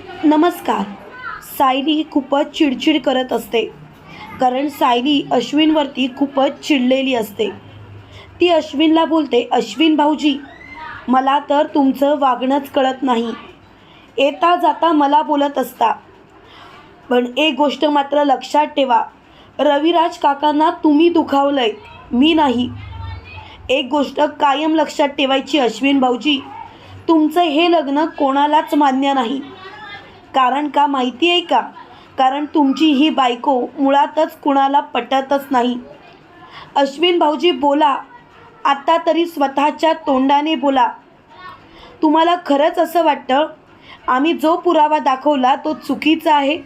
नमस्कार. सायली ही खूपच चिडचिड करत असते. कारण सायली अश्विनवरती खूपच चिडलेली असते. ती अश्विनला बोलते अश्विन भाऊजी मला तर तुमचं वागणंच कळत नाही. येता जाता मला बोलत असता. पण एक गोष्ट मात्र लक्षात ठेवा. रविराज काकांना तुम्ही दुखावलंय मी नाही. एक गोष्ट कायम लक्षात ठेवायची अश्विन भाऊजी तुमचं हे लग्न कोणालाच मान्य नाही. कारण का माहिती आहे का? कारण तुमची ही बायको मुळातच कुणाला पटतच नाही. अश्विन भाऊजी बोला आत्ता तरी स्वतःच्या तोंडाने बोला. तुम्हाला खरंच असं वाटतं? आम्ही जो पुरावा दाखवला तो चुकीचा आहे.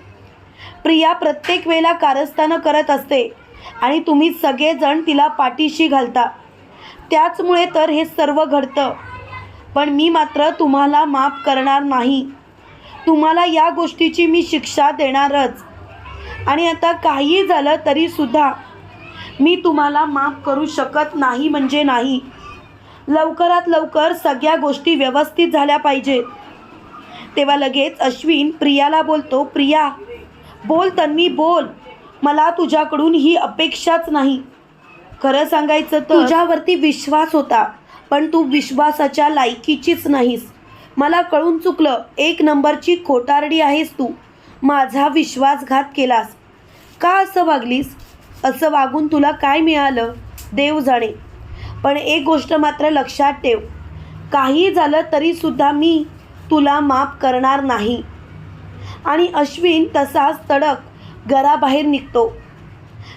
प्रिया प्रत्येक वेळेला कारस्थानं करत असते आणि तुम्ही सगळेजण तिला पाठीशी घालता. त्याचमुळे तर हे सर्व घडतं. पण मी मात्र तुम्हाला माफ करणार नाही. तुम्हाला या गोष्टीची मी शिक्षा देणारच. आणि आता काही झालं तरीसुद्धा मी तुम्हाला माफ करू शकत नाही म्हणजे नाही. लवकरात लवकर सगळ्या गोष्टी व्यवस्थित झाल्या पाहिजेत. तेव्हा लगेच अश्विन प्रियाला बोलतो प्रिया बोल तन्वी बोल. मला तुझ्याकडून ही अपेक्षाच नाही. खरं सांगायचं तर तुझ्यावरती विश्वास होता पण तू विश्वासाच्या लायकीचीच नाहीस. मला कळून चुकलं. एक नंबरची खोटारडी आहेस तू. माझा विश्वासघात केलास. का असं वागलीस? असं वागून तुला काय मिळालं? देव जाणे. पण एक गोष्ट मात्र लक्षात ठेव. काही झालं तरीसुद्धा मी तुला माफ करणार नाही. आणि अश्विन तसाच तडक घराबाहेर निघतो.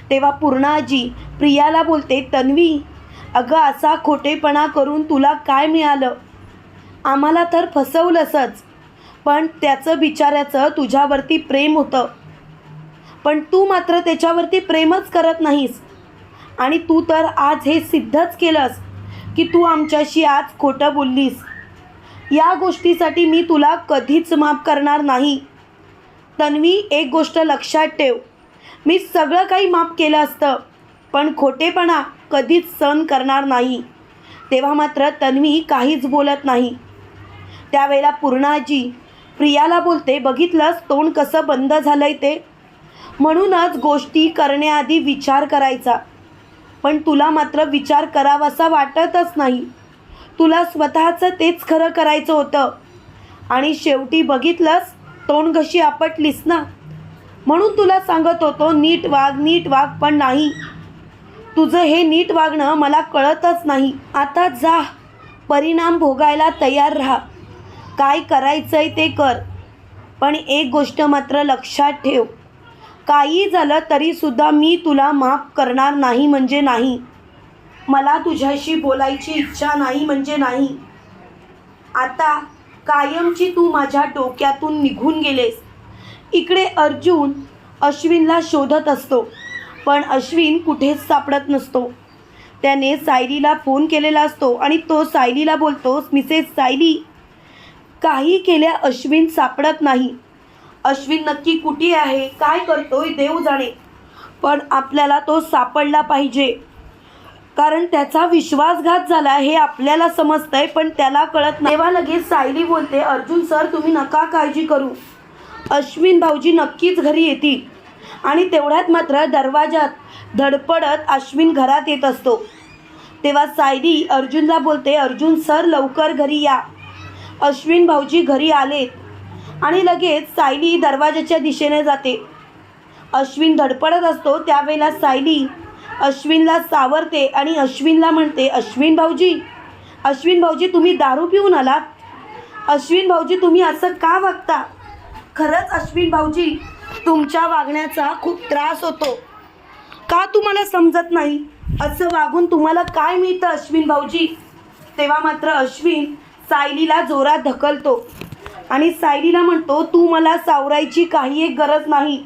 तेव्हा पूर्णाजी प्रियाला बोलते तन्वी अगं असा खोटेपणा करून तुला काय मिळालं? आम्हाला तर फसवलंसच. पण त्याचं बिचाऱ्याचं तुझ्यावरती प्रेम होतं. पण तू मात्र त्याच्यावरती प्रेमच करत नाहीस. आणि तू तर आज हे सिद्धच केलंस की तू आमच्याशी आज खोटं बोललीस. या गोष्टीसाठी मी तुला कधीच माफ करणार नाही. तन्वी एक गोष्ट लक्षात ठेव. मी सगळं काही माफ केलं असतं पण खोटेपणा कधीच सहन करणार नाही. तेव्हा मात्र तन्वी काहीच बोलत नाही. त्यावेळेला पूर्णाजी प्रियाला बोलते बघितलंस तोंड कसं बंद झालं आहे ते? म्हणूनच गोष्टी करण्याआधी विचार करायचा. पण तुला मात्र विचार करावासा वाटतच नाही. तुला स्वतःचं तेच खरं करायचं होतं. आणि शेवटी बघितलंस तोंड घशी आपटलीस ना? म्हणून तुला सांगत होतो नीट वाग नीट वाग पण नाही. तुझं हे नीट वागणं मला कळतच नाही. आता जा. परिणाम भोगायला तयार राहा. काय करायचंय ते कर. पण एक गोष्ट मात्र लक्षात ठेव. काही झालं तरीसुद्धा मी तुला माफ करणार नाही म्हणजे नाही. मला तुझ्याशी बोलायची इच्छा नाही म्हणजे नाही. आता कायमची तू माझ्या डोक्यातून निघून गेलेस. इकडे अर्जुन अश्विनला शोधत असतो पण अश्विन कुठेच सापडत नसतो. त्याने सायलीला फोन केलेला असतो आणि तो सायलीला बोलतो मिसेस सायली काही केल्या अश्विन सापडत नाही. अश्विन नक्की कुठे आहे? काय करतोय? देव जाणे. पण आपल्याला तो सापडला पाहिजे. कारण त्याचा विश्वासघात झाला हे आपल्याला समजतंय पण त्याला कळत नाही. तेव्हा लगेच सायली बोलते अर्जुन सर तुम्ही नका काळजी करू. अश्विन भाऊजी नक्कीच घरी येतील. आणि तेवढ्यात मात्र दरवाजात धडपडत अश्विन घरात येत असतो. तेव्हा सायली अर्जुनला बोलते अर्जुन सर लवकर घरी या. अश्विन भाऊजी घरी आलेत आणि लगेच सायली दरवाजाच्या दिशेने जाते. अश्विन धडपडत असतो त्यावेळेला सायली अश्विनला सावरते आणि अश्विनला म्हणते अश्विन भाऊजी अश्विन भाऊजी तुम्ही दारू पिऊन आलात? अश्विन भाऊजी तुम्ही असं का वागता? खरंच अश्विन भाऊजी तुमच्या वागण्याचा खूप त्रास होतो. का तुम्हाला समजत नाही? असं वागून तुम्हाला काय मिळतं अश्विन भाऊजी? तेव्हा मात्र अश्विन सायलीला जोरात ढकलतो. आणि सायलीला म्हणतो तू मला सावरायची काही एक गरज नाही.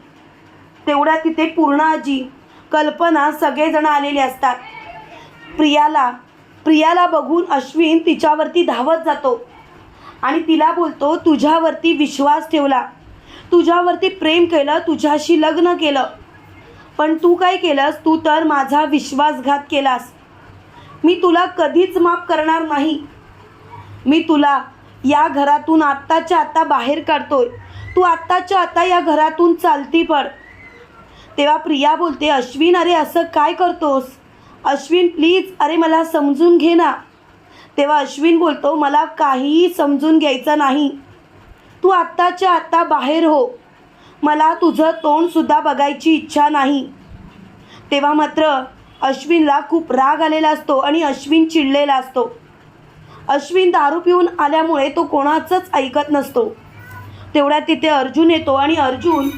तेवढ्या तिथे पूर्ण आजी कल्पना सगळेजण आलेले असतात. प्रियाला प्रियाला बघून अश्विन तिच्यावरती धावत जातो. आणि तिला बोलतो तुझ्यावरती विश्वास ठेवला. तुझ्यावरती प्रेम केलं तुझ्याशी लग्न केलं. पण तू काय केलंस? तू तर माझा विश्वासघात केलास. मी तुला कधीच माफ करणार नाही. मी तुला या घरातून आत्ताच्या आत्ता बाहेर काढतोय. तू आत्ताच्या आत्ता या घरातून चालती पड. तेव्हा प्रिया बोलते अश्विन अरे असं काय करतोस? अश्विन प्लीज अरे मला समजून घे ना. तेव्हा अश्विन बोलतो मला काहीही समजून घ्यायचं नाही. तू आत्ताच्या आत्ता बाहेर हो. मला तुझं तोंडसुद्धा बघायची इच्छा नाही. तेव्हा मात्र अश्विनला खूप राग आलेला असतो आणि अश्विन चिडलेला असतो. अश्विन दारू पिऊन आल्यामुळे तो कोणाचंच ऐकत नसतो. तेवढ्यात तिथे अर्जुन येतो आणि अर्जुन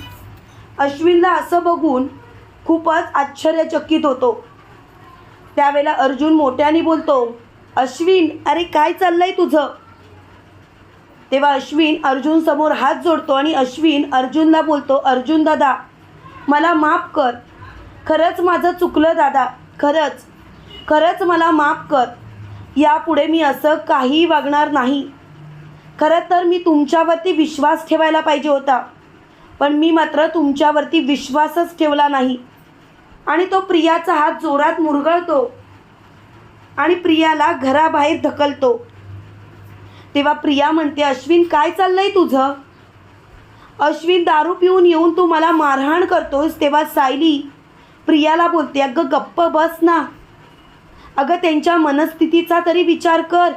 अश्विनला असं बघून खूपच आश्चर्यचकित होतो. त्यावेळेला अर्जुन मोठ्याने बोलतो अश्विन अरे काय चाललंय तुझं? तेव्हा अश्विन अर्जुन समोर हात जोडतो आणि अश्विन अर्जुनला बोलतो अर्जुन दादा मला माफ कर. खरंच माझं चुकलं दादा. खरंच. खरंच मला माफ कर. यापुढे मी असं काही वागणार नाही. खरं तर मी तुमच्यावरती विश्वास ठेवायला पाहिजे होता. पण मी मात्र तुमच्यावरती विश्वासच ठेवला नाही. आणि तो प्रियाचा हात जोरात मुरगळतो. आणि प्रियाला घराबाहेर ढकलतो. तेव्हा प्रिया म्हणते अश्विन काय चाललंय तुझं? अश्विन दारू पिऊन येऊन तू मला मारहाण करतोस. तेव्हा सायली प्रियाला बोलते अगं गप्प बस ना. अगं त्यांच्या मनस्थितीचा तरी विचार कर.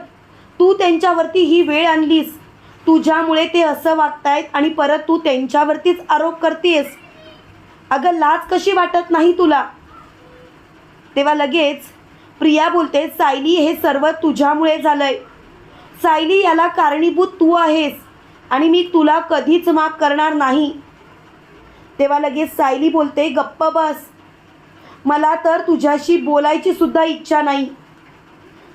तू त्यांच्यावरती ही वेळ आणलीस. तुझ्यामुळे ते असं वागतायत आणि परत तू त्यांच्यावरतीच आरोप करतेस. अगं लाज कशी वाटत नाही तुला? तेव्हा लगेच प्रिया बोलते सायली हे सर्व तुझ्यामुळे झालंय. सायली याला कारणीभूत तू आहेस आणि मी तुला कधीच माफ करणार नाही. तेव्हा लगेच सायली बोलते गप्प बस. मला तर तुझ्याशी बोलायची सुद्धा इच्छा नाही.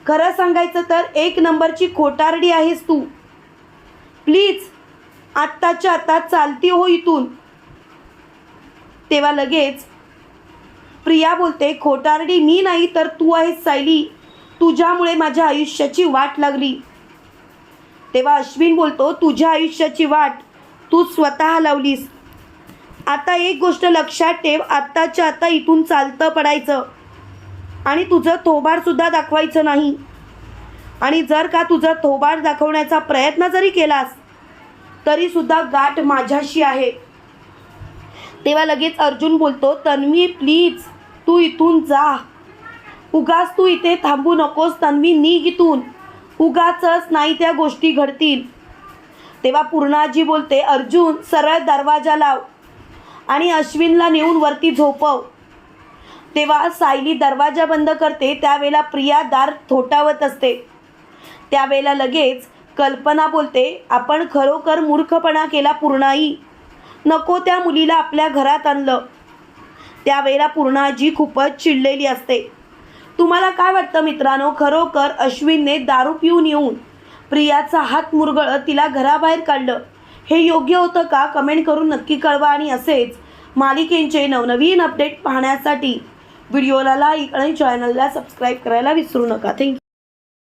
खरं सांगायचं तर एक नंबरची खोटारडी आहेस तू. प्लीज आत्ताच्या आत्ता चालती हो इथून. तेव्हा लगेच प्रिया बोलते खोटारडी मी नाही तर तू आहेस सायली. तुझ्यामुळे माझ्या आयुष्याची वाट लागली. तेव्हा अश्विन बोलतो तुझ्या आयुष्याची वाट तू स्वतः लावलीस. आता एक गोष्ट लक्षात ठेव आत्ताच्या आता इथून चालतं पडायचं. आणि तुझं थोबाडसुद्धा दाखवायचं नाही. आणि जर का तुझं थोबाड दाखवण्याचा प्रयत्न जरी केलास तरीसुद्धा गाठ माझ्याशी आहे. तेव्हा लगेच अर्जुन बोलतो तन्वी प्लीज तू इथून जा. उगाच तू इथे थांबू नकोस तन्वी निघ इथून. उगाचच नाही त्या गोष्टी घडतील. तेव्हा पूर्णाजी बोलते अर्जुन सरळ दरवाजा लाव. आणि अश्विनला नेऊन वरती झोपव. तेव्हा सायली दरवाजा बंद करते त्यावेळेला प्रिया दार थोटावत असते. त्यावेळेला लगेच कल्पना बोलते आपण खरोखर मूर्खपणा केला पूर्णाई. नको त्या मुलीला आपल्या घरात आणलं. त्यावेळेला पूर्णाजी खूपच चिडलेली असते. तुम्हाला काय वाटतं मित्रांनो? खरोखर अश्विनने दारू पिऊन येऊन प्रियाचा हात मुरगळत तिला घराबाहेर काढलं. हे योग्य होतं का? कमेंट करून नक्की कळवा आणि असेच मालिकेंचे नवनवीन अपडेट पाहण्यासाठी व्हिडिओला लाईक आणि चॅनलला सबस्क्राईब करायला विसरू नका. थँक्यू